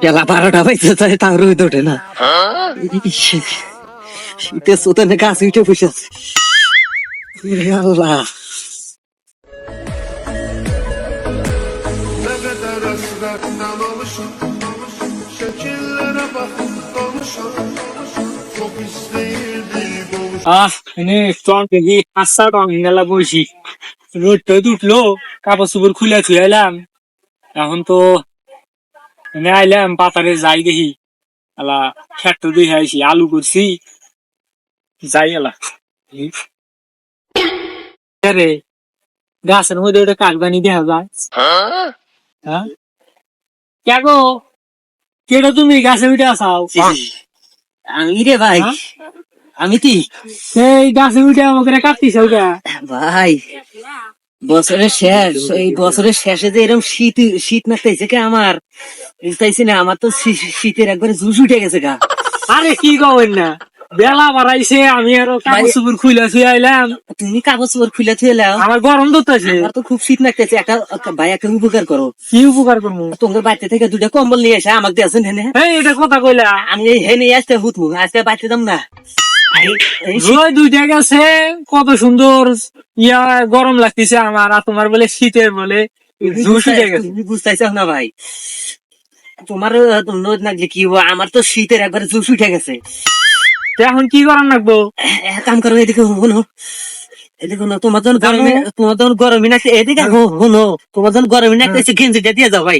বেলা বারোটা বাজতে চাই তাও রোদ ওঠে না শীতের সোতানে গাছ উঠে বসে আল্লাহ Çok আহ এনে স্ট্রং দেখি পাঁচটা রং গেলা বসি রোদ টদ উঠল কাপড় চোপড় খুলে থুয়ে এলাম এখন তো এনে আইলাম পাতারে যাই দেখি। আলা খেট দেখে আইসি আলু করছি যাই এলা রে গাছের মধ্যে ওটা কাকবানি দেখা যায়? হ্যাঁ কে গো কেটা তুমি গাছে উঠে আসাও আমি রে ভাই? আমি কি? সেই গাছে উঠে আমাকে কাটতিস ওটা ভাই বছরের শেষ এই বছরের শেষে যে এরকম শীত শীত নাচতেছে কে আমার? বুঝতেছি না আমার তো শীতের একবারে জুস উঠে গেছে গা। আরে কি কবেন না বেলা বাড়াইছে আমি আরও কাপড় চোপড় খুলে শুয়ে আইলাম। তুমি কাগজ চোপড় খুলে থুয়ে লাও আমার গরম ধরতেছে। আমার তো খুব শীত লাগতেছে একটা ভাই একটা উপকার করো। কি উপকার করব তোমার বাড়িতে থেকে দুটা কম্বল নিয়ে এসে আমাকে দিয়েছেন হেনে। এটা কথা কইলা। আমি হেনে আসতে হুতমু আজকে বাড়িতে দাম না। দুইটা গেছে কত সুন্দর। ইয়া গরম লাগতেছে আমার আর তোমার বলে শীতের বলে। বুঝতেছ না ভাই? তোমার নদ লাগলে কি হব আমার তো শীতের একবার জুস উঠে গেছে। এখন কি করার লাগবো? এক কাম করো এদিকে তোমার জন্য গরমে তোমার জন্য গরমে নাকছে এদিকে শোনো তোমার জন্য গরমে নাকছে গেঞ্জিটা দিয়ে যাও ভাই।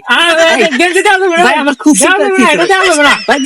ভাই, আমার খুব। ভাই,